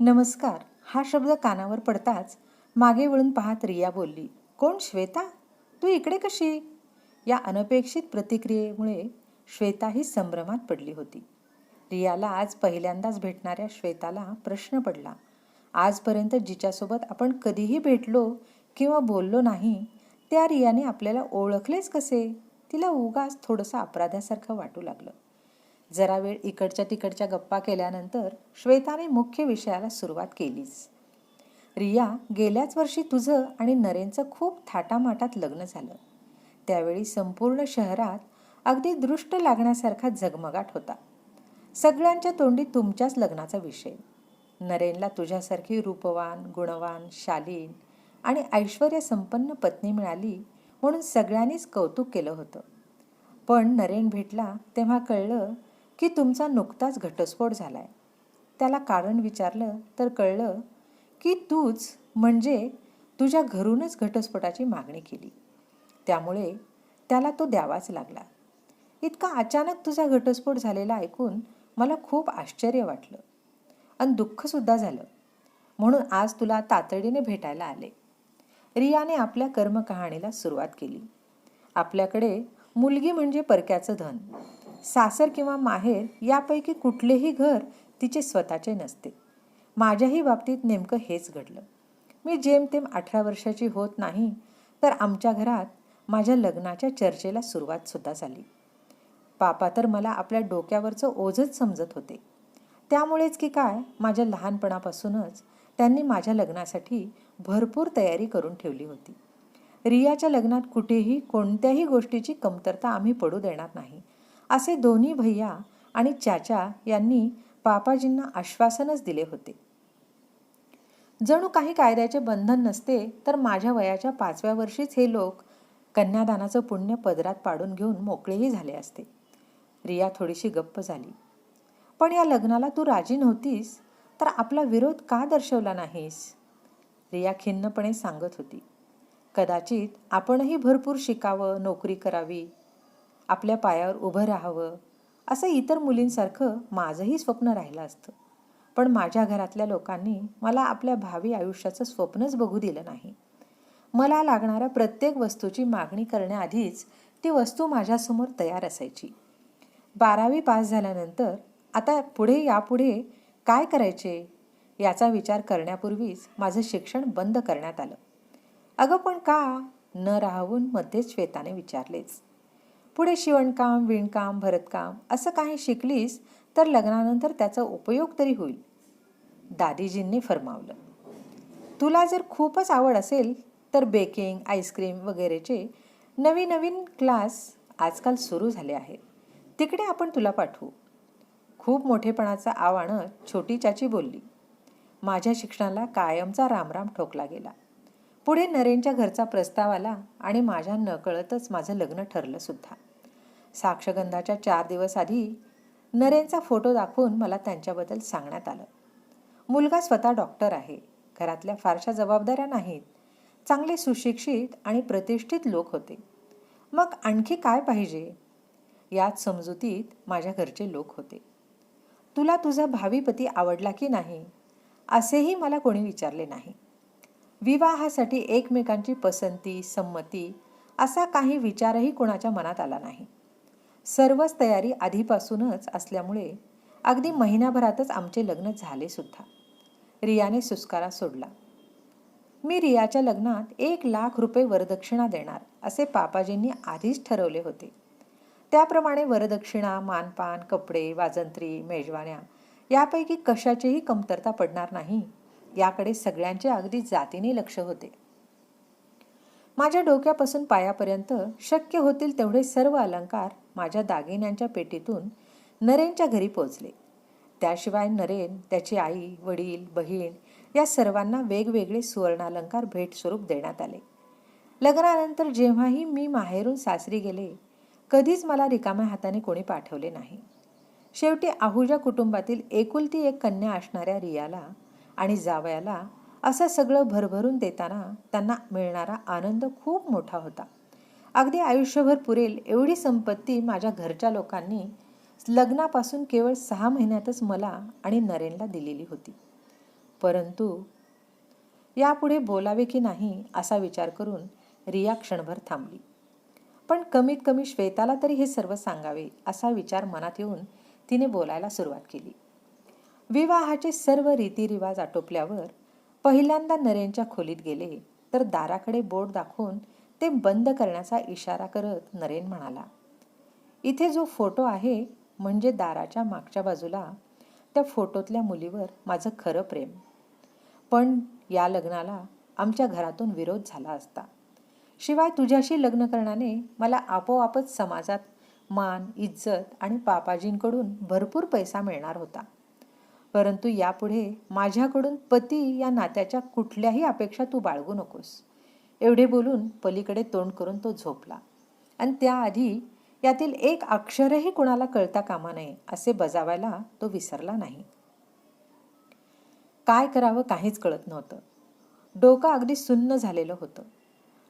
नमस्कार. हा शब्द कानावर पडताच मागे वळून पाहत रिया बोलली कोण श्वेता? तू इकडे कशी? या अनपेक्षित प्रतिक्रियेमुळे श्वेता ही संभ्रमात पडली होती. रियाला आज पहिल्यांदाच भेटणाऱ्या श्वेताला प्रश्न पडला. आजपर्यंत जिच्यासोबत आपण कधीही भेटलो किंवा बोललो नाही त्या रियाने आपल्याला ओळखलेच कसे? तिला उगाच थोडंसं अपराध्यासारखं वाटू लागलं. जरा वेळ इकडच्या तिकडच्या गप्पा केल्यानंतर श्वेताने मुख्य विषयाला सुरुवात केलीच. रिया गेल्याच वर्षी तुझं आणि नरेनचं खूप थाटामाटात लग्न झालं. त्यावेळी संपूर्ण शहरात अगदी दृष्ट लागण्यासारखा झगमगाट होता. सगळ्यांच्या तोंडी तुमच्याच लग्नाचा विषय. नरेनला तुझ्यासारखी रूपवान गुणवान शालीन आणि ऐश्वर्य संपन्न पत्नी मिळाली म्हणून सगळ्यांनीच कौतुक केलं होतं. पण नरेन भेटला तेव्हा कळलं की तुमचा नुकताच घटस्फोट झाला आहे त्याला कारण विचारलं तर कळलं की तूच म्हणजे तुझ्या घरूनच घटस्फोटाची मागणी केली. त्यामुळे त्याला तो द्यावाच लागला. इतका अचानक तुझा घटस्फोट झालेला ऐकून मला खूप आश्चर्य वाटलं आणि दुःखसुद्धा झालं. म्हणून आज तुला तातडीने भेटायला आले. रियाने आपल्या कर्मकहाणीला सुरुवात केली. आपल्याकडे मुलगी म्हणजे परक्याचं धन. सासर किंवा माहेर यापैकी कुठलेही घर तिचे स्वतःचे नसते. माझ्याही बाबतीत नेमकं हेच घडलं. मी जेमतेम अठरा वर्षाची होत नाही तर आमच्या घरात माझ्या लग्नाच्या चर्चेला सुरुवातसुद्धा झाली. पापा तर मला आपल्या डोक्यावरचं ओझच समजत होते. त्यामुळेच की काय माझ्या लहानपणापासूनच त्यांनी माझ्या लग्नासाठी भरपूर तयारी करून ठेवली होती. रियाच्या लग्नात कुठेही कोणत्याही गोष्टीची कमतरता आम्ही पडू देणार नाही असे दोन्ही भैया आणि चाचा यांनी बापाजींना आश्वासनच दिले होते. जणू काही कायद्याचे बंधन नसते तर माझ्या वयाच्या पाचव्या वर्षीच हे लोक कन्यादानाचं पुण्य पदरात पाडून घेऊन मोकळेही झाले असते. रिया थोडीशी गप्प झाली. पण या लग्नाला तू राजी नव्हतीस तर आपला विरोध का दर्शवला नाहीस? रिया खिन्नपणे सांगत होती. कदाचित आपणही भरपूर शिकावं नोकरी करावी आपल्या पायावर उभं राहावं असं इतर मुलींसारखं माझंही स्वप्न राहिलं असतं. पण माझ्या घरातल्या लोकांनी मला आपल्या भावी आयुष्याचं स्वप्नच बघू दिलं नाही. मला लागणाऱ्या प्रत्येक वस्तूची मागणी करण्याआधीच ती वस्तू माझ्यासमोर तयार असायची. बारावी पास झाल्यानंतर आता पुढे यापुढे काय करायचे याचा विचार करण्यापूर्वीच माझं शिक्षण बंद करण्यात आलं. अगं पण का न राहून मध्येच श्वेताने विचारलेच. पुढे शिवणकाम विणकाम भरतकाम असं काही शिकलीस तर लग्नानंतर त्याचा उपयोग तरी होईल. दादीजींनी फरमावलं. तुला जर खूपच आवड असेल तर बेकिंग आईस्क्रीम वगैरेचे नवीन नवीन क्लास आजकाल सुरू झाले आहेत. तिकडे आपण तुला पाठवू. खूप मोठेपणाचा आव्हानं छोटी चाची बोलली. माझ्या शिक्षणाला कायमचा रामराम ठोकला गेला. पुढे नरेनच्या घरचा प्रस्ताव आला आणि माझ्या नकळतच माझं लग्न ठरलं सुद्धा. साक्षगंधाच्या चार दिवस आधी नरेनचा फोटो दाखवून मला त्यांच्याबद्दल सांगण्यात आलं. मुलगा स्वतः डॉक्टर आहे. घरातल्या फारशा जबाबदाऱ्या नाहीत. चांगले सुशिक्षित आणि प्रतिष्ठित लोक होते. मग आणखी काय पाहिजे? याच समजुतीत माझ्या घरचे लोक होते. तुला तुझा भावी पती आवडला की नाही? असेही मला कोणी विचारले नाही. विवाहासाठी एकमेकांची पसंती संमती असा काही विचारही कोणाच्या मनात आला नाही. सर्वच तयारी आधीपासूनच असल्यामुळे अगदी महिन्याभरातच आमचे लग्न झाले सुद्धा. रियाने सुस्कारा सोडला. मी रियाच्या लग्नात एक लाख रुपये वरदक्षिणा देणार असे पापाजींनी आधीच ठरवले होते. त्याप्रमाणे वरदक्षिणा मानपान कपडे वाजंत्री मेजवान्या यापैकी कशाचीही कमतरता पडणार नाही याकडे सगळ्यांचे अगदी जातीने लक्ष होते. माझ्या डोक्यापासून पायापर्यंत शक्य होतील तेवढे सर्व अलंकार माझ्या दागिन्यांच्या पेटीतून नरेनच्या घरी पोचले. त्याशिवाय नरेन त्याची आई वडील बहीण या सर्वांना वेगवेगळे सुवर्णालंकार भेट स्वरूप देण्यात आले. लग्नानंतर जेव्हाही मी माहेरून सासरी गेले कधीच मला रिकाम्या हाताने कोणी पाठवले नाही. शेवटी आहुजा कुटुंबातील एकुलती एक कन्या असणाऱ्या रियाला आणि जावयाला असं सगळं भरभरून देताना त्यांना मिळणारा आनंद खूप मोठा होता. अगदी आयुष्यभर पुरेल एवढी संपत्ती माझ्या घरच्या लोकांनी लग्नापासून केवळ सहा महिन्यातच मला आणि नरेनला दिलेली होती. परंतु यापुढे बोलावे की नाही असा विचार करून रिया क्षणभर थांबली. पण कमीत कमी श्वेताला तरी हे सर्व सांगावे असा विचार मनात येऊन तिने बोलायला सुरुवात केली. विवाहाचे सर्व रीतिरिवाज आटोपल्यावर पहिल्यांदा नरेनच्या खोलीत गेले तर दाराकडे बोट दाखवून ते बंद करण्याचा इशारा करत नरेन म्हणाला इथे जो फोटो आहे म्हणजे दाराच्या मागच्या बाजूला त्या फोटोतल्या मुलीवर माझं खरं प्रेम. पण या लग्नाला आमच्या घरातून विरोध झाला असता. शिवाय तुझ्याशी लग्न करण्याने मला आपोआपच समाजात मान इज्जत आणि पापाजींकडून भरपूर पैसा मिळणार होता. परंतु यापुढे माझ्याकडून पती या नात्याच्या कुठल्याही अपेक्षा तू बाळगू नकोस. एवढे बोलून पलीकडे तोंड करून तो झोपला. आणि त्याआधी यातील एक अक्षरही कुणाला कळता कामा नये असे बजावायला तो विसरला नाही. काय करावं काहीच कळत नव्हतं. डोकं अगदी सुन्न झालेलं होतं.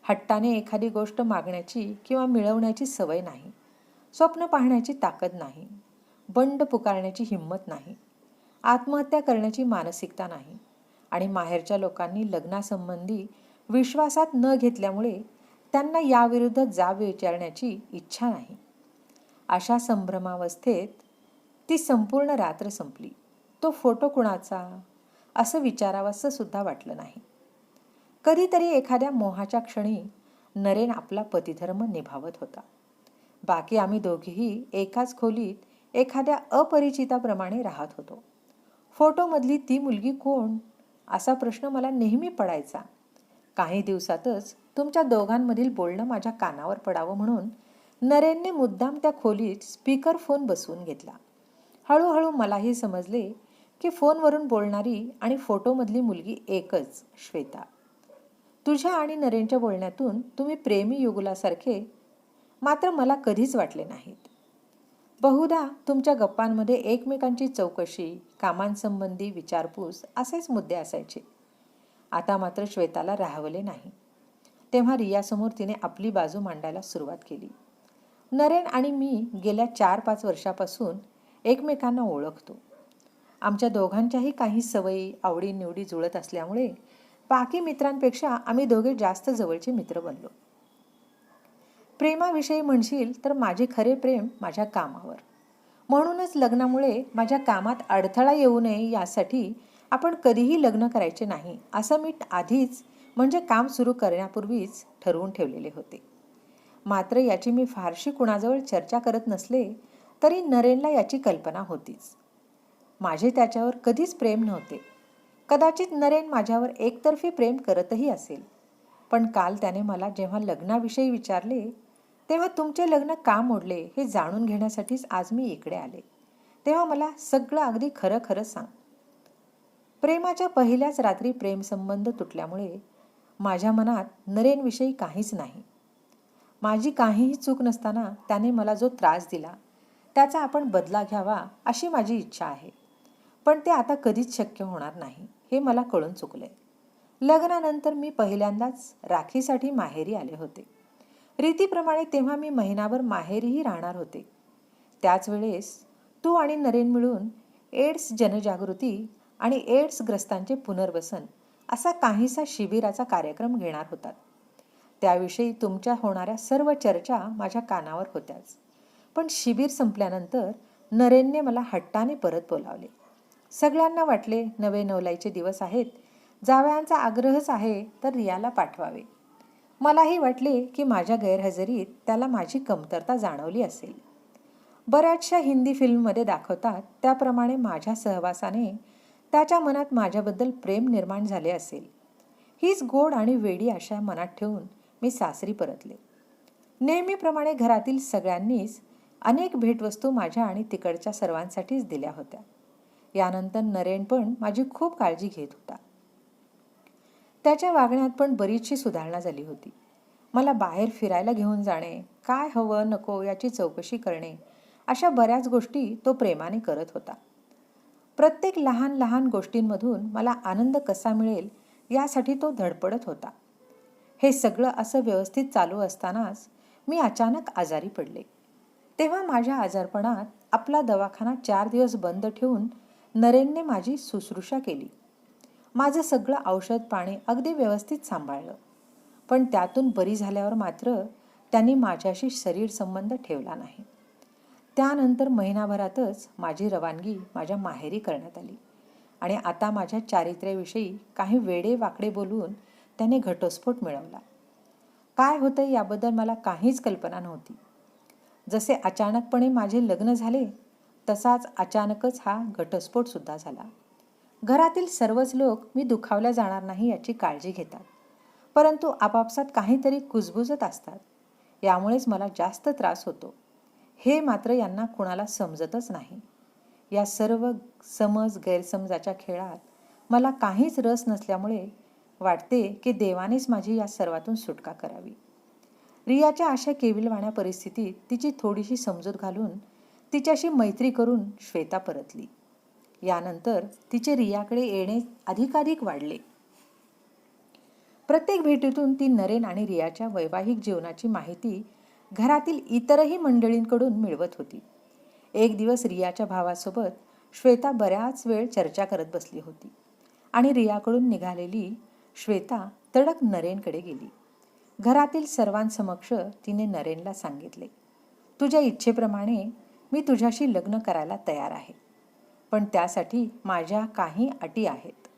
हट्टाने एखादी गोष्ट मागण्याची किंवा मिळवण्याची सवय नाही. स्वप्न पाहण्याची ताकद नाही. बंड पुकारण्याची हिंमत नाही. आत्महत्या करण्याची मानसिकता नाही आणि माहेरच्या लोकांनी लग्नासंबंधी विश्वासात न घेतल्यामुळे त्यांना याविरुद्ध जाब विचारण्याची इच्छा नाही. अशा संभ्रमावस्थेत ती संपूर्ण रात्र संपली. तो फोटो कुणाचा? असं विचारावंसं सुद्धा वाटलं नाही. कधीतरी एखाद्या मोहाच्या क्षणी नरेन आपला पतिधर्म निभावत होता. बाकी आम्ही दोघेही एकाच खोलीत एखाद्या अपरिचिताप्रमाणे राहत होतो. फोटोमधली ती मुलगी कोण? असा प्रश्न मला नेहमी पडायचा. काही दिवसातच तुमच्या दोघांमधील बोलणं माझ्या कानावर पडावं म्हणून नरेनने मुद्दाम त्या खोलीत स्पीकर फोन बसवून घेतला. हळूहळू मलाही समजले की फोनवरून बोलणारी आणि फोटोमधली मुलगी एकच श्वेता. तुझ्या आणि नरेनच्या बोलण्यातून तुम्ही प्रेमी युगुलासारखे मात्र मला कधीच वाटले नाहीत. बहुधा तुमच्या गप्पांमध्ये एकमेकांची चौकशी कामांसंबंधी विचारपूस असेच मुद्दे असायचे. आता मात्र श्वेताला राहवले नाही. तेव्हा रियासमोर तिने आपली बाजू मांडायला सुरुवात केली. नरेन आणि मी गेल्या चार पाच वर्षापासून एकमेकांना ओळखतो. आमच्या दोघांच्याही काही सवयी आवडीनिवडी जुळत असल्यामुळे बाकी मित्रांपेक्षा आम्ही दोघे जास्त जवळचे मित्र बनलो. प्रेमाविषयी म्हणशील तर माझे खरे प्रेम माझ्या कामावर. म्हणूनच लग्नामुळे माझ्या कामात अडथळा येऊ नये यासाठी आपण कधीही लग्न करायचे नाही असं मी आधीच म्हणजे काम सुरू करण्यापूर्वीच ठरवून ठेवलेले होते. मात्र याची मी फारशी कुणाजवळ चर्चा करत नसले तरी नरेनला याची कल्पना होतीच. माझे त्याच्यावर कधीच प्रेम नव्हते. कदाचित नरेन माझ्यावर एकतर्फी प्रेम करतही असेल. पण काल त्याने मला जेव्हा लग्नाविषयी विचारले तेव्हा तुमचे लग्न का मोडले हे जाणून घेण्यासाठीच आज मी इकडे आले. तेव्हा मला सगळं अगदी खरं खरं सांग. प्रेमाच्या पहिल्याच रात्री प्रेमसंबंध तुटल्यामुळे माझ्या मनात नरेनविषयी काहीच नाही. माझी काहीही चूक नसताना त्याने मला जो त्रास दिला त्याचा आपण बदला घ्यावा अशी माझी इच्छा आहे. पण ते आता कधीच शक्य होणार नाही हे मला कळून चुकले. लग्नानंतर मी पहिल्यांदाच राखीसाठी माहेरी आले होते. रीतीप्रमाणे तेव्हा मी महिनाभर माहेरीही राहणार होते. त्याच वेळेस तू आणि नरेन मिळून एड्स जनजागृती आणि एड्सग्रस्तांचे पुनर्वसन असा काहीसा शिबिराचा कार्यक्रम घेणार होतात. त्याविषयी तुमच्या होणाऱ्या सर्व चर्चा माझ्या कानावर होत्याच. पण शिबिर संपल्यानंतर नरेनने मला हट्टाने परत बोलावले. सगळ्यांना वाटले नवे नवलाईचे दिवस आहेत. जावयांचा आग्रहच आहे तर रियाला पाठवावे. मलाही वाटले की माझ्या गैरहजेरीत त्याला माझी कमतरता जाणवली असेल. बऱ्याचशा हिंदी फिल्ममध्ये दाखवतात त्याप्रमाणे माझ्या सहवासाने त्याच्या मनात माझ्याबद्दल प्रेम निर्माण झाले असेल. हीच गोड आणि वेडी आशा मनात ठेवून मी सासरी परतले. नेहमीप्रमाणे घरातील सगळ्यांनीच अनेक भेटवस्तू माझ्या आणि तिकडच्या सर्वांसाठीच दिल्या होत्या. यानंतर नरेन पण माझी खूप काळजी घेत होता. त्याच्या वागण्यात पण बरीचशी सुधारणा झाली होती. मला बाहेर फिरायला घेऊन जाणे काय हवं नको याची चौकशी करणे अशा बऱ्याच गोष्टी तो प्रेमाने करत होता. प्रत्येक लहान लहान गोष्टींमधून मला आनंद कसा मिळेल यासाठी तो धडपडत होता. हे सगळं असं व्यवस्थित चालू असतानाच मी अचानक आजारी पडले. तेव्हा माझ्या आजारपणात आपला दवाखाना चार दिवस बंद ठेवून नरेनने माझी शुश्रूषा केली. माझं सगळं औषध पाणी अगदी व्यवस्थित सांभाळलं. पण त्यातून बरी झाल्यावर मात्र त्यांनी माझ्याशी शरीर संबंध ठेवला नाही. त्यानंतर महिनाभरातच माझी रवानगी माझ्या माहेरी करण्यात आली. आणि आता माझ्या चारित्र्याविषयी काही वेडे वाकडे बोलून त्याने घटस्फोट मिळवला. काय होतं याबद्दल मला काहीच कल्पना नव्हती. जसे अचानकपणे माझे लग्न झाले तसाच अचानकच हा घटस्फोटसुद्धा झाला. घरातील सर्वच लोक मी दुखावल्या जाणार नाही याची काळजी घेतात. परंतु आपापसात काहीतरी कुजबुजत असतात. यामुळेच मला जास्त त्रास होतो. हे मात्र यांना कुणाला समजतच नाही. या सर्व समज गैरसमजाच्या खेळात मला काहीच रस नसल्यामुळे वाटते की देवानेच माझी या सर्वातून सुटका करावी. रियाच्या अशा केविलवाण्या परिस्थितीत तिची थोडीशी समजूत घालून तिच्याशी मैत्री करून श्वेता परतली. यानंतर तिचे रियाकडे येणे अधिकाधिक वाढले. प्रत्येक भेटीतून ती नरेन आणि रियाच्या वैवाहिक जीवनाची माहिती घरातील इतरही मंडळींकडून मिळवत होती. एक दिवस रियाच्या भावासोबत श्वेता बऱ्याच वेळ चर्चा करत बसली होती आणि रियाकडून निघालेली श्वेता तडक नरेनकडे गेली. घरातील सर्वांसमक्ष तिने नरेनला सांगितले तुझ्या इच्छेप्रमाणे मी तुझ्याशी लग्न करायला तयार आहे. पण त्यासाठी माझ्या काही अटी आहेत.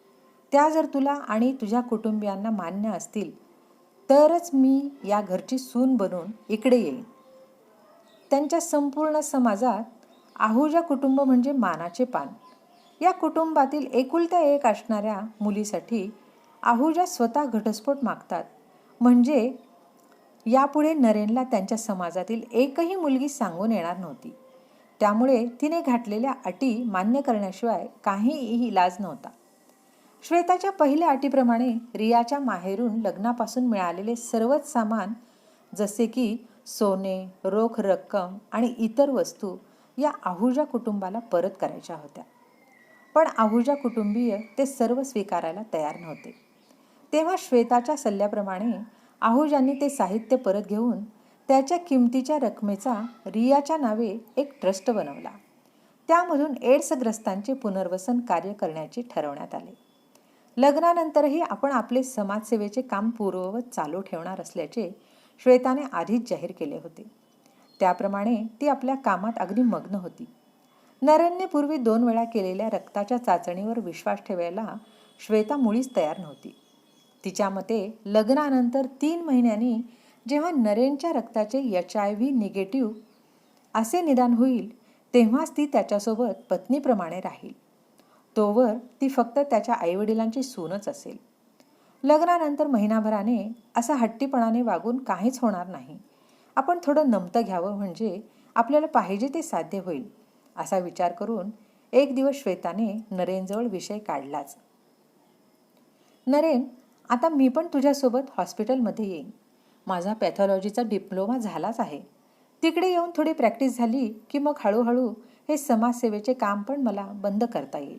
त्या जर तुला आणि तुझ्या कुटुंबियांना मान्य असतील तरच मी या घरची सून बनून इकडे येईन. त्यांच्या संपूर्ण समाजात आहुजा कुटुंब म्हणजे मानाचे पान. या कुटुंबातील एकुलत्या एक असणाऱ्या मुलीसाठी आहुजा स्वतः घटस्फोट मागतात. म्हणजे यापुढे नरेनला त्यांच्या समाजातील एकही मुलगी सांगून येणार नव्हती. त्यामुळे तिने घातलेल्या अटी मान्य करण्याशिवाय काहीही इलाज नव्हता. श्वेताच्या पहिल्या अटीप्रमाणे रियाच्या माहेरून लग्नापासून मिळालेले सर्वच सामान जसे की सोने रोख रक्कम आणि इतर वस्तू या आहुजा कुटुंबाला परत करायच्या होत्या. पण आहुजा कुटुंबीय ते सर्व स्वीकारायला तयार नव्हते. तेव्हा श्वेताच्या सल्ल्याप्रमाणे आहुजांनी ते साहित्य परत घेऊन त्याच्या किमतीच्या रकमेचा रियाच्या नावे एक ट्रस्ट बनवला. त्यामधून एड्सग्रस्तांचे पुनर्वसन कार्य करण्याचे ठरवण्यात आले. लग्नानंतरही आपण आपले समाजसेवेचे काम पूर्ववत चालू ठेवणार असल्याचे श्वेताने आधीच जाहीर केले होते. त्याप्रमाणे ती आपल्या कामात अगदी मग्न होती. नरेनने पूर्वी दोन वेळा केलेल्या रक्ताच्या चाचणीवर विश्वास ठेवायला श्वेता मुळीच तयार नव्हती. तिच्या मते लग्नानंतर तीन महिन्यांनी जेव्हा नरेनच्या रक्ताचे एच आय व्ही निगेटिव्ह असे निदान होईल तेव्हाच ती त्याच्यासोबत पत्नीप्रमाणे राहील. तोवर ती फक्त त्याच्या आईवडिलांची सूनच असेल. लग्नानंतर महिनाभराने असा हट्टीपणाने वागून काहीच होणार नाही. आपण थोडं नमतं घ्यावं म्हणजे आपल्याला पाहिजे ते साध्य होईल असा विचार करून एक दिवस श्वेताने नरेनजवळ विषय काढलाच. नरेन आता मी पण तुझ्यासोबत हॉस्पिटलमध्ये येईन. माझा पॅथॉलॉजीचा डिप्लोमा झालाच आहे. तिकडे येऊन थोडी प्रॅक्टिस झाली की मग हळूहळू हे समाजसेवेचे काम पण मला बंद करता येईल.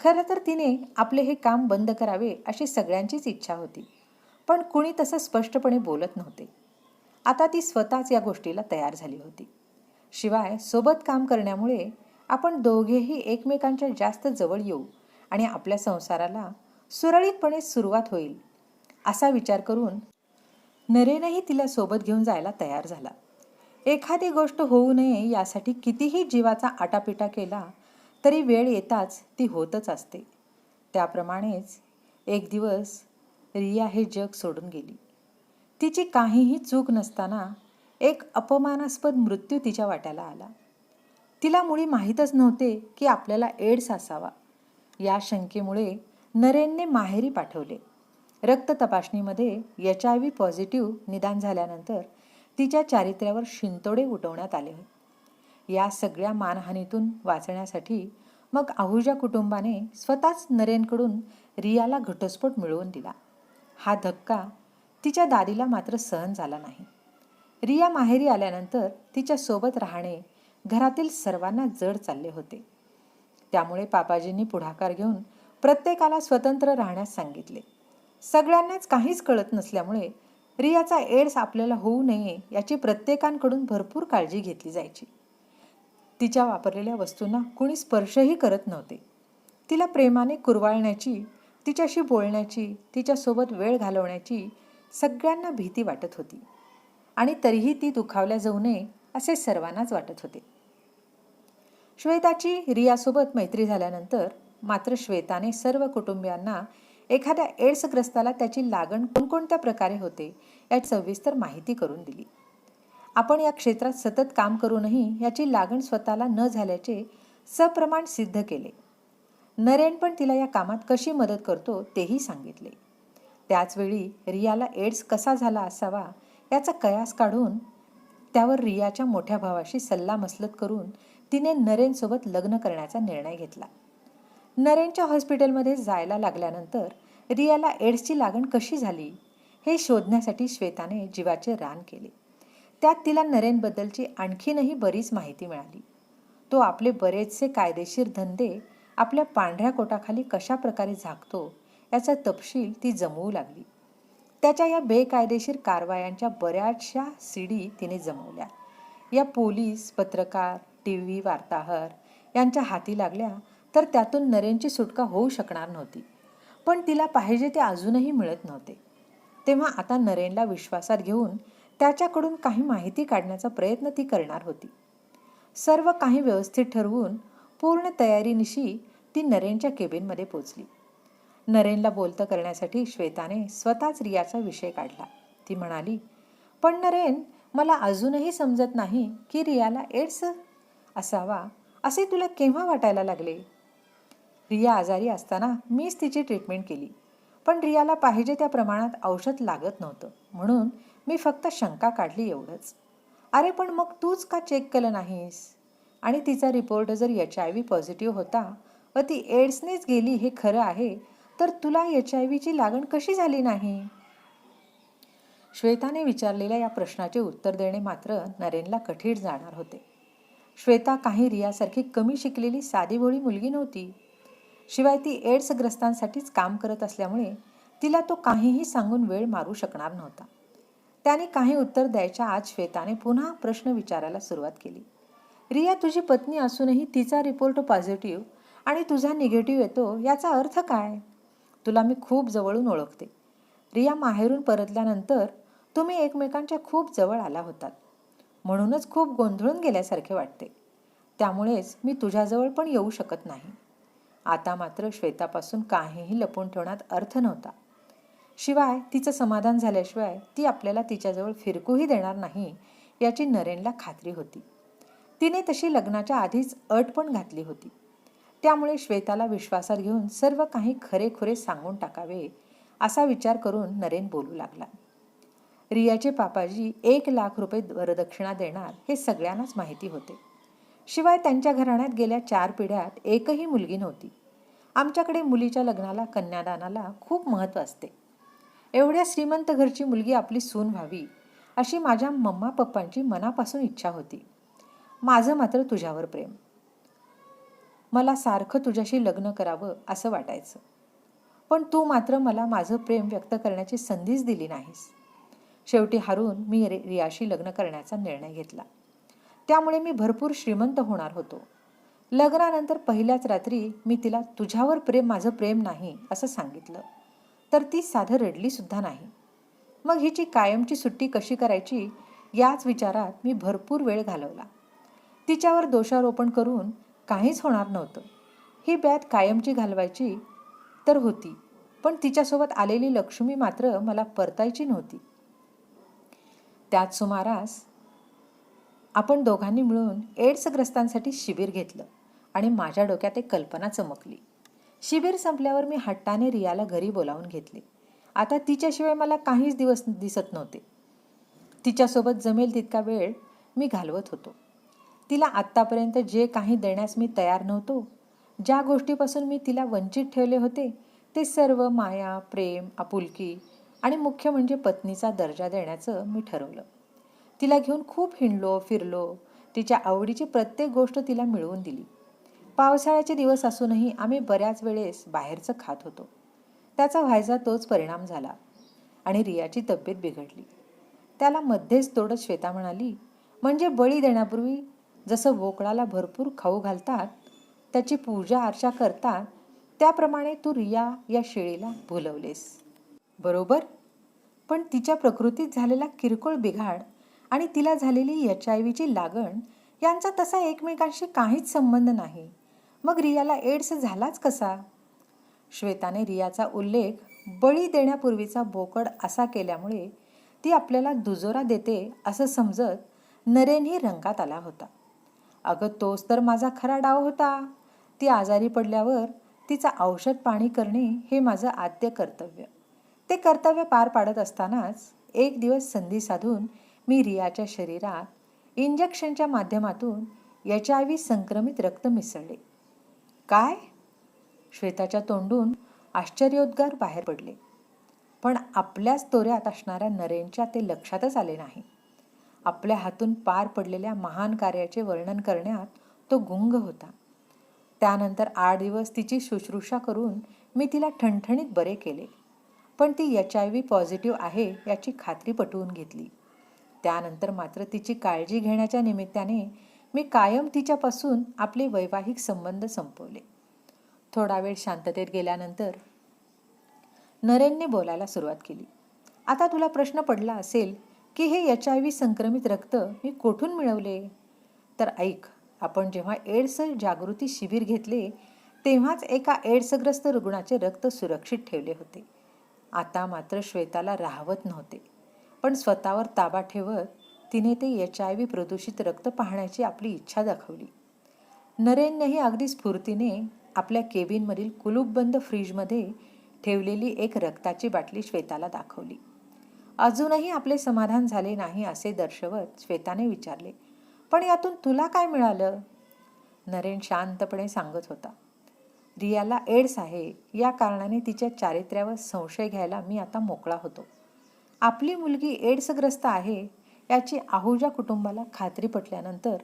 खरं तर तिने आपले हे काम बंद करावे अशी सगळ्यांचीच इच्छा होती. पण कुणी तसं स्पष्टपणे बोलत नव्हते. आता ती स्वतःच या गोष्टीला तयार झाली होती. शिवाय सोबत काम करण्यामुळे आपण दोघेही एकमेकांच्या जास्त जवळ येऊ आणि आपल्या संसाराला सुरळीतपणे सुरुवात होईल असा विचार करून नरेनही तिला सोबत घेऊन जायला तयार झाला. एखादी गोष्ट होऊ नये यासाठी कितीही जीवाचा आटापिटा केला तरी वेळ येताच ती होतच असते. त्याप्रमाणेच एक दिवस रिया हे जग सोडून गेली. तिची काहीही चूक नसताना एक अपमानास्पद मृत्यू तिच्या वाट्याला आला. तिला मुळी माहीतच नव्हते की आपल्याला एड्स असावा. या शंकेमुळे नरेनने माहेरी पाठवले. रक्त तपासणीमध्ये एच आय व्ही पॉझिटिव्ह निदान झाल्यानंतर तिच्या चारित्र्यावर शिंतोडे उठवण्यात आले. या सगळ्या मानहानीतून वाचण्यासाठी मग आहुजा कुटुंबाने स्वतःच नरेनकडून रियाला घटस्फोट मिळवून दिला. हा धक्का तिच्या दादीला मात्र सहन झाला नाही. रिया माहेरी आल्यानंतर तिच्या सोबत राहणे घरातील सर्वांना जड चालले होते. त्यामुळे पापाजींनी पुढाकार घेऊन प्रत्येकाला स्वतंत्र राहण्यास सांगितले. सगळ्यांनाच काहीच कळत नसल्यामुळे रियाचा एड्स आपल्याला होऊ नये याची प्रत्येकांकडून भरपूर काळजी घेतली जायची. तिच्या वापरलेल्या वस्तूंना कुणी स्पर्शही करत नव्हते. तिला प्रेमाने कुरवाळण्याची तिच्याशी बोलण्याची तिच्यासोबत वेळ घालवण्याची सगळ्यांना भीती वाटत होती. आणि तरीही ती दुखावल्या जाऊ नये असे सर्वांनाच वाटत होते. श्वेताची रियासोबत मैत्री झाल्यानंतर मात्र श्वेताने सर्व कुटुंबियांना एखाद्या एड्सग्रस्ताला त्याची लागण कोणकोणत्या प्रकारे होते याची सविस्तर माहिती करून दिली. आपण या क्षेत्रात सतत काम करूनही याची लागण स्वतःला न झाल्याचे सप्रमाण सिद्ध केले. नरेन पण तिला या कामात कशी मदत करतो तेही सांगितले. त्याचवेळी रियाला एड्स कसा झाला असावा याचा कयास काढून त्यावर रियाच्या मोठ्या भावाशी सल्लामसलत करून तिने नरेनसोबत लग्न करण्याचा निर्णय घेतला. नरेनच्या हॉस्पिटलमध्ये जायला लागल्यानंतर रियाला एड्सची लागण कशी झाली? हे शोधण्यासाठी श्वेताने जीवाचे रान केले. त्यात तिला नरेनबद्दलची आणखीनही बरीच माहिती मिळाली. तो आपले बरेचसे कायदेशीर धंदे आपल्या पांढऱ्या कोटाखाली कशा प्रकारे झाकतो याचा तपशील ती जमवू लागली. त्याच्या या बेकायदेशीर कारवायांच्या बऱ्याचशा सीडी तिने जमवल्या. या पोलीस पत्रकार टी व्ही वार्ताहर यांच्या हाती लागल्या तर त्यातून नरेनची सुटका होऊ शकणार नव्हती. पण तिला पाहिजे ते अजूनही मिळत नव्हते. तेव्हा आता नरेनला विश्वासात घेऊन त्याच्याकडून काही माहिती काढण्याचा प्रयत्न ती करणार होती. सर्व काही व्यवस्थित ठरवून पूर्ण तयारीनिशी ती नरेनच्या केबिनमध्ये पोचली. नरेनला बोलतं करण्यासाठी श्वेताने स्वतःच रियाचा विषय काढला. ती म्हणाली पण नरेन मला अजूनही समजत नाही की रियाला एड्स असावा. असे तुला केव्हा वाटायला लागले? रिया आजारी असताना मीच तिची ट्रीटमेंट केली. पण रियाला पाहिजे त्या प्रमाणात औषध लागत नव्हतं. म्हणून मी फक्त शंका काढली एवढंच. अरे पण मग तूच का चेक केलं नाहीस? आणि तिचा रिपोर्ट जर एच आय व्ही पॉझिटिव्ह होता व ती एड्सनेच गेली हे खरं आहे तर तुला एच आय व्हीची लागण कशी झाली नाही? श्वेताने विचारलेल्या या प्रश्नाचे उत्तर देणे मात्र नरेनला कठीण जाणार होते. श्वेता काही रियासारखी कमी शिकलेली साधीभोळी मुलगी नव्हती. शिवाय ती एड्सग्रस्तांसाठीच काम करत असल्यामुळे तिला तो काहीही सांगून वेळ मारू शकणार नव्हता. त्याने काही उत्तर द्यायच्या आज श्वेताने पुन्हा प्रश्न विचारायला सुरुवात केली. रिया तुझी पत्नी असूनही तिचा रिपोर्ट पॉझिटिव्ह आणि तुझा निगेटिव्ह येतो याचा अर्थ काय? तुला मी खूप जवळून ओळखते. रिया माहेरून परतल्यानंतर तुम्ही एकमेकांच्या खूप जवळ आला होतात. म्हणूनच खूप गोंधळून गेल्यासारखे वाटते. त्यामुळेच मी तुझ्याजवळ पण येऊ शकत नाही. आता मात्र श्वेतापासून काहीही लपून ठेवण्यात अर्थ नव्हता. शिवाय तिचं समाधान झाल्याशिवाय ती आपल्याला तिच्याजवळ फिरकूही देणार नाही याची नरेनला खात्री होती. तिने तशी लग्नाच्या आधीच अट पण घातली होती. त्यामुळे श्वेताला विश्वासात घेऊन सर्व काही खरेखुरे सांगून टाकावे असा विचार करून नरेन बोलू लागला. रियाचे पापाजी एक लाख रुपये वरदक्षिणा देणार हे सगळ्यांनाच माहिती होते. शिवाय त्यांच्या घराण्यात गेल्या चार पिढ्यात एकही मुलगी नव्हती. आमच्याकडे मुलीच्या लग्नाला कन्यादानाला खूप महत्त्व असते. एवढ्या श्रीमंत घरची मुलगी आपली सून व्हावी अशी माझ्या मम्मा पप्पांची मनापासून इच्छा होती. माझं मात्र तुझ्यावर प्रेम. मला सारखं तुझ्याशी लग्न करावं असं वाटायचं. पण तू मात्र मला माझं प्रेम व्यक्त करण्याची संधीच दिली नाहीस. शेवटी हारून मी रे रियाशी लग्न करण्याचा निर्णय घेतला. त्यामुळे मी भरपूर श्रीमंत होणार होतो. लग्नानंतर पहिल्याच रात्री मी तिला तुझ्यावर प्रेम माझं प्रेम नाही असं सांगितलं. तर ती साधं रडलीसुद्धा नाही. मग हिची कायमची सुट्टी कशी करायची याच विचारात मी भरपूर वेळ घालवला. तिच्यावर दोषारोपण करून काहीच होणार नव्हतं. ही बॅत कायमची घालवायची तर होती पण तिच्यासोबत आलेली लक्ष्मी मात्र मला परतायची नव्हती. त्याच सुमारास आपण दोघांनी मिळून एड्सग्रस्तांसाठी शिबिर घेतलं आणि माझ्या डोक्यात एक कल्पना चमकली. शिबिर संपल्यावर मी हट्टाने रियाला घरी बोलावून घेतले. आता तिच्याशिवाय मला काहीच दिवस दिसत नव्हते. तिच्यासोबत जमेल तितका वेळ मी घालवत होतो. तिला आत्तापर्यंत जे काही देण्यास मी तयार नव्हतो ज्या गोष्टीपासून मी तिला वंचित ठेवले होते ते सर्व माया प्रेम आपुलकी आणि मुख्य म्हणजे पत्नीचा दर्जा देण्याचं मी ठरवलं. तिला घेऊन खूप हिंडलो फिरलो. तिच्या आवडीची प्रत्येक गोष्ट तिला मिळवून दिली. पावसाळ्याचे दिवस असूनही आम्ही बऱ्याच वेळेस बाहेरचं खात होतो. त्याचा व्हायचा तोच परिणाम झाला आणि रियाची तब्येत बिघडली. त्याला मध्येच तोडत श्वेता म्हणाली म्हणजे बळी देण्यापूर्वी जसं बोकडाला भरपूर खाऊ घालतात त्याची पूजा अर्चा करतात त्याप्रमाणे तू रिया या शेळीला भुलवलेस. बरोबर. पण तिच्या प्रकृतीत झालेला किरकोळ बिघाड आणि तिला झालेली एच आय व्हीची लागण यांचा तसा एकमेकांशी काहीच संबंध नाही. मग रियाला एड्स झालाच कसा? श्वेताने रियाचा उल्लेख बळी देण्यापूर्वीचा बोकड असा केल्यामुळे ती आपल्याला दुजोरा देते असं समजत नरेनही रंगात आला होता. अगं तोच तर माझा खरा डाव होता. ती आजारी पडल्यावर तिचं औषध पाणी करणे हे माझं आद्य कर्तव्य. ते कर्तव्य पार पाडत असतानाच एक दिवस संधी साधून मी रियाच्या शरीरात इंजेक्शनच्या माध्यमातून एच आय व्ही संक्रमित रक्त मिसळले. काय? श्वेताच्या तोंडून आश्चर्योद्गार बाहेर पडले. पण आपल्याच तोऱ्यात असणाऱ्या नरेनच्या ते लक्षातच आले नाही. आपल्या हातून पार पडलेल्या महान कार्याचे वर्णन करण्यात तो गुंग होता. त्यानंतर आठ दिवस तिची शुश्रूषा करून मी तिला ठणठणीत बरे केले. पण ती एच आय व्ही पॉझिटिव्ह आहे याची खात्री पटवून घेतली. त्यानंतर मात्र तिची काळजी घेण्याच्या निमित्ताने मी कायम तिच्यापासून आपले वैवाहिक संबंध संपवले. थोडा वेळ शांततेत गेल्यानंतर नरेनने बोलायला सुरुवात केली. आता तुला प्रश्न पडला असेल की हे एच आय व्ही संक्रमित रक्त मी कोठून मिळवले? तर ऐक आपण जेव्हा एड्स जागृती शिबिर घेतले तेव्हाच एका एड्सग्रस्त रुग्णाचे रक्त सुरक्षित ठेवले होते. आता मात्र श्वेताला राहवत नव्हते. पण स्वतःवर ताबा ठेवत तिने ते एच आय व्ही प्रदूषित रक्त पाहण्याची आपली इच्छा दाखवली. नरेननेही अगदी स्फूर्तीने आपल्या केबिनमधील कुलूपबंद फ्रीजमध्ये ठेवलेली एक रक्ताची बाटली श्वेताला दाखवली. अजूनही आपले समाधान झाले नाही असे दर्शवत श्वेताने विचारले पण यातून तुला काय मिळालं? नरेन शांतपणे सांगत होता रियाला एड्स आहे. या कारणाने तिच्या चारित्र्यावर संशय घ्यायला मी आता मोकळा होतो. आपली मुलगी एड्सग्रस्त आहे याची आहुजा कुटुंबाला खात्री पटल्यानंतर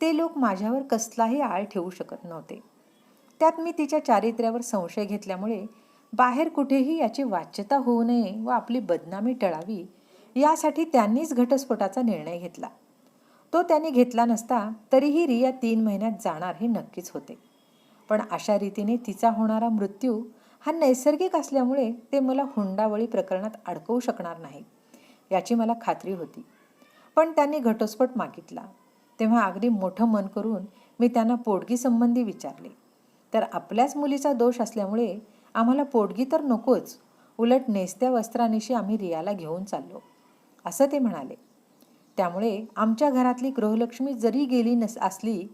ते लोक माझ्यावर कसलाही आळ ठेवू शकत नव्हते. त्यात मी तिच्या चारित्र्यावर संशय घेतल्यामुळे बाहेर कुठेही याची वाच्यता होऊ नये व आपली बदनामी टळावी यासाठी त्यांनीच घटस्फोटाचा निर्णय घेतला. तो त्यांनी घेतला नसता तरीही रिया तीन महिन्यात जाणार हे नक्कीच होते. पण अशा रीतीने तिचा होणारा मृत्यू हा नैसर्गिक असल्यामुळे ते मला हुंडावळी प्रकरणात अडकवू शकणार नाही याची मला खात्री होती. पण त्यांनी घटस्फोट मागितला. तेव्हा अगदी मोठं मन करून मी त्यांना पोटगीसंबंधी विचारले. तर आपल्याच मुलीचा दोष असल्यामुळे आम्हाला पोटगी तर नकोच उलट नेसत्या वस्त्रानिशी आम्ही रियाला घेऊन चाललो असं ते म्हणाले. त्यामुळे आमच्या घरातली गृहलक्ष्मी जरी गेली नस असली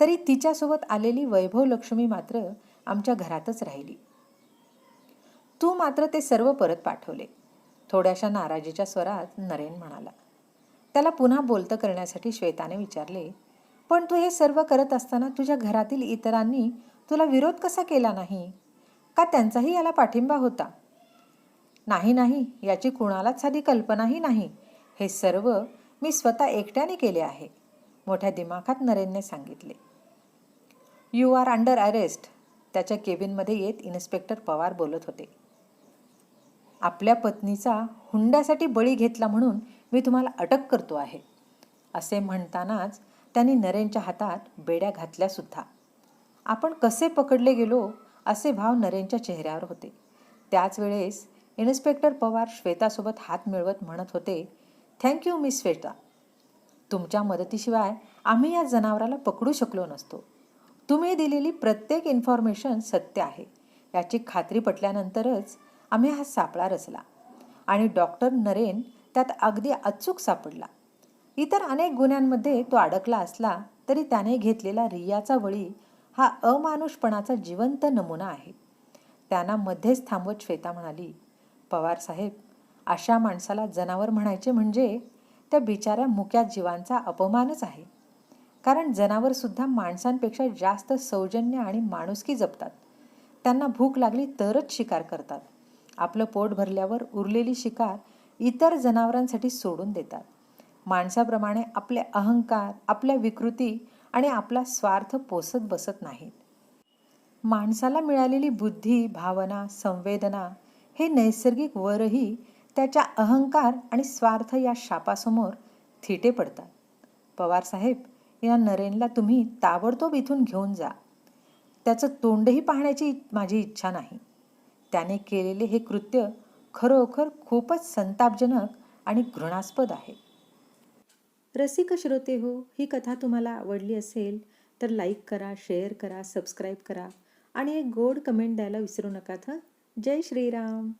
तरी तिच्यासोबत आलेली वैभव लक्ष्मी मात्र आमच्या घरातच राहिली. तू मात्र ते सर्व परत पाठवले. थोड्याशा नाराजीच्या स्वरात नरेन म्हणाला. त्याला पुन्हा बोलतं करण्यासाठी श्वेताने विचारले पण तू हे सर्व करत असताना तुझ्या घरातील इतरांनी तुला विरोध कसा केला नाही? का त्यांचाही याला पाठिंबा होता? नाही नाही याची कुणालाच साधी कल्पनाही नाही. हे सर्व मी स्वतः एकट्याने केले आहे मोठ्या दिमाखात नरेनने सांगितले. यू आर अंडर अरेस्ट त्याच्या केबिनमध्ये येत इन्स्पेक्टर पवार बोलत होते. आपल्या पत्नीचा हुंड्यासाठी बळी घेतला म्हणून मी तुम्हाला अटक करतो आहे. असे म्हणतानाच त्यांनी नरेनच्या हातात बेड्या घातल्यासुद्धा. आपण कसे पकडले गेलो असे भाव नरेनच्या चेहऱ्यावर होते. त्याच वेळेस इन्स्पेक्टर पवार श्वेतासोबत हात मिळवत म्हणत होते थँक्यू मिस श्वेता तुमच्या मदतीशिवाय आम्ही या जनावराला पकडू शकलो नसतो. तुम्ही दिलेली प्रत्येक इन्फॉर्मेशन सत्य आहे. याची खात्री पटल्यानंतरच आम्ही हा सापळा रचला आणि डॉक्टर नरेन त्यात अगदी अचूक सापडला. इतर अनेक गुन्ह्यांमध्ये तो अडकला असला तरी त्याने घेतलेला रियाचा बळी हा अमानुषपणाचा जिवंत नमुना आहे. त्यांना मध्येच थांबवत श्वेता म्हणाली पवार साहेब अशा माणसाला जनावर म्हणायचे म्हणजे त्या बिचाऱ्या मुक्या जीवांचा अपमानच आहे. कारण जनावरसुद्धा माणसांपेक्षा जास्त सौजन्य आणि माणुसकी जपतात. त्यांना भूक लागली तरच शिकार करतात. आपलं पोट भरल्यावर उरलेली शिकार इतर जनावरांसाठी सोडून देतात. माणसाप्रमाणे आपले अहंकार आपल्या विकृती आणि आपला स्वार्थ पोसत बसत नाहीत. माणसाला मिळालेली बुद्धी भावना संवेदना हे नैसर्गिक वरही त्याच्या अहंकार आणि स्वार्थ या शापासमोर थिटे पडतात. पवार साहेब या नरेनला तुम्ही ताबडतोब इथून घेऊन जा. त्याचं तोंडही पाहण्याची माझी इच्छा नाही. त्याने केलेले हे कृत्य खरोखर खूपच संतापजनक आणि घृणास्पद आहे. रसिक श्रोते हो ही कथा तुम्हाला आवडली असेल तर लाईक करा शेअर करा सबस्क्राईब करा आणि एक गोड कमेंट द्यायला विसरू नका हं जय श्रीराम.